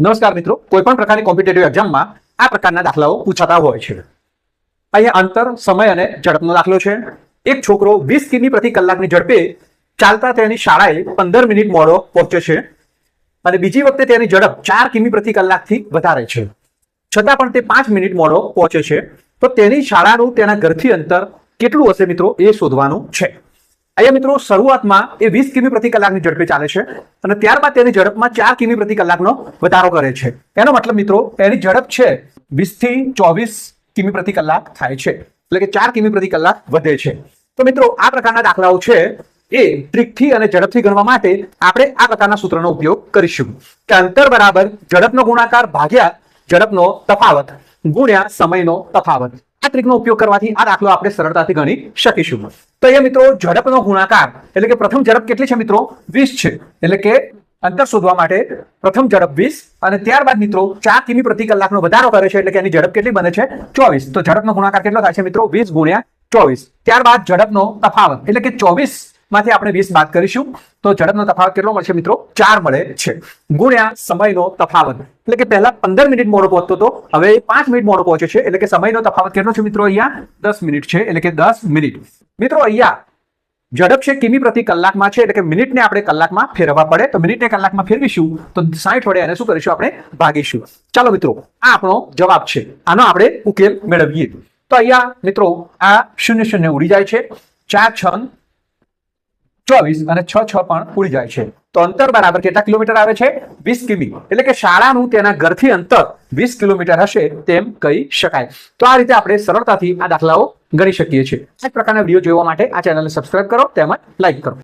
નમસ્કાર મિત્રો કોઈ પણ પ્રકારની કોમ્પિટેટિવ એક્ઝામમાં આ પ્રકારના દાખલાઓ પૂછાતા હોય છે. અહીંયા અંતર, સમય અને ઝડપનો દાખલો છે. એક છોકરો વીસ કિમી પ્રતિ કલાકની ઝડપે ચાલતા તેની શાળાએ પંદર મિનિટ મોડો પહોંચે છે અને બીજી વખતે તેની ઝડપ ચાર કિમી પ્રતિ કલાકથી વધારે છે. છતાં પણ તે પાંચ મિનિટ મોડો પહોંચે છે. તો તેની શાળાનું તેના ઘરથી અંતર કેટલું હશે મિત્રો એ શોધવાનું છે. અહીંયા મિત્રો શરૂઆતમાં એ વીસ કિમી પ્રતિ કલાકની ઝડપે ચાલે છે અને ત્યારબાદ તેની ઝડપમાં ચાર કિમી પ્રતિ કલાકનો વધારો કરે છે. એનો મતલબ મિત્રો એની ઝડપ છે વીસથી ચોવીસ કિમી પ્રતિ કલાક થાય છે. એટલે કે ચાર કિમી પ્રતિ કલાક વધે છે. તો મિત્રો આ પ્રકારના દાખલાઓ છે એ ટ્રીકથી અને ઝડપથી ગણવા માટે આપણે આ પ્રકારના સૂત્રનો ઉપયોગ કરીશું. કે અંતર બરાબર ઝડપનો ગુણાકાર ભાગ્યા ઝડપનો તફાવત. ગુણ્યા સમયનો તફાવત. આ ટ્રીકનો ઉપયોગ કરવાથી આ દાખલો આપણે સરળતાથી ગણી શકીશું. તો એ મિત્રો, ઝડપનો ગુણાકાર. એટલે કે પ્રથમ ઝડપ કેટલી છે મિત્રો? વીસ છે. એટલે કે અંતર શોધવા માટે પ્રથમ ઝડપ વીસ અને ત્યારબાદ મિત્રો ચાર કિમી પ્રતિ કલાકનો વધારો કરે છે એટલે કે એની ઝડપ કેટલી બને છે? ચોવીસ. તો ઝડપનો ગુણાકાર કેટલો થાય છે મિત્રો? વીસ ગુણ્યા ચોવીસ. ત્યારબાદ ઝડપનો તફાવત. એટલે કે ચોવીસ માંથી આપણે વીસ બાદ કરીશું. તો ઝડપનો તફાવત કેટલો મળશે મિત્રો? ચાર મળે છે. ગુણ્યા સમયનો તફાવત. એટલે કે પહેલા પંદર મિનિટ મોડો પહોંચતો હતો, હવે પાંચ મિનિટ મોડો પહોંચે છે. એટલે કે સમયનો તફાવત કેટલો છે મિત્રો અહીંયા? દસ મિનિટ છે. એટલે કે દસ મિનિટ. મિત્રો અહીંયા ઝડપ છે કિમી પ્રતિ કલાકમાં છે. એટલે કે મિનિટને આપણે કલાકમાં ફેરવવા પડે. તો મિનિટને કલાકમાં ફેરવીશું. તો સાઠ વડે એને શું કરીશું આપણે? ભાગીશું. ચાલો મિત્રો, આ આપણો જવાબ છે. આનો આપણે ઉકેલ મેળવીએ. તો અહીંયા મિત્રો આ શૂન્ય શૂન્ય ઉડી જાય છે. ચાર છ ચોવીસ અને છ છ પણ ઉડી જાય છે. તો અંતર બરાબર કેટલા કિલોમીટર આવે છે? વીસ કિમી. એટલે કે શાળાનું તેના ઘરથી અંતર વીસ કિલોમીટર હશે તેમ કહી શકાય. તો આ રીતે આપણે સરળતાથી આ દાખલાઓ ગણી શકીએ છીએ. આ પ્રકારના વીડિયો જોવા માટે આ ચેનલને સબસ્ક્રાઇબ કરો તેમજ લાઈક કરો.